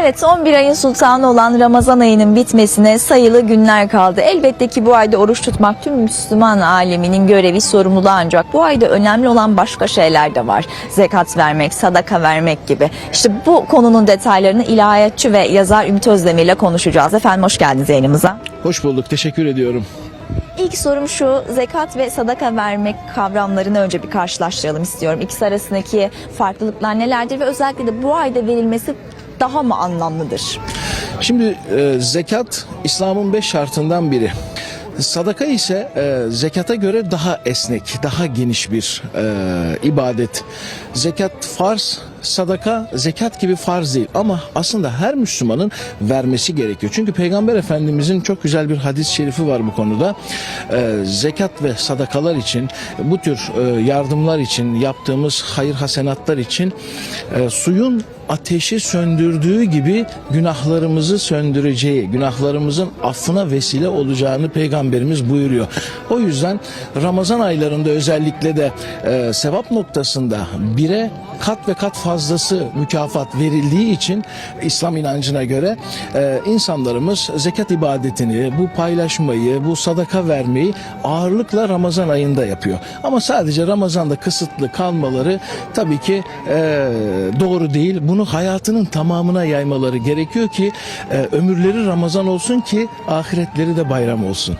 Evet 11 ayın sultanı olan Ramazan ayının bitmesine sayılı günler kaldı. Elbette ki bu ayda oruç tutmak tüm Müslüman aleminin görevi sorumluluğu ancak bu ayda önemli olan başka şeyler de var. Zekat vermek, sadaka vermek gibi. İşte bu konunun detaylarını ilahiyatçı ve yazar Ümit Özdemir ile konuşacağız. Efendim hoş geldiniz yayınımıza. Hoş bulduk, teşekkür ediyorum. İlk sorum şu, zekat ve sadaka vermek kavramlarını önce bir karşılaştıralım istiyorum. İkisi arasındaki farklılıklar nelerdir ve özellikle de bu ayda verilmesi daha mı anlamlıdır? Şimdi e, zekat İslam'ın beş şartından biri. Sadaka ise e, zekata göre daha esnek, daha geniş bir e, ibadet. Zekat farz, sadaka zekat gibi farz değil ama aslında her Müslümanın vermesi gerekiyor. Çünkü Peygamber Efendimizin çok güzel bir hadis-i şerifi var bu konuda. E, zekat ve sadakalar için, bu tür e, yardımlar için, yaptığımız hayır hasenatlar için e, suyun ateşi söndürdüğü gibi günahlarımızı söndüreceği, günahlarımızın affına vesile olacağını peygamberimiz buyuruyor. O yüzden Ramazan aylarında özellikle de e, sevap noktasında bire kat ve kat fazlası mükafat verildiği için İslam inancına göre e, insanlarımız zekat ibadetini, bu paylaşmayı, bu sadaka vermeyi ağırlıkla Ramazan ayında yapıyor. Ama sadece Ramazan'da kısıtlı kalmaları tabii ki e, doğru değil. Bunu hayatının tamamına yaymaları gerekiyor ki e, ömürleri Ramazan olsun ki ahiretleri de bayram olsun.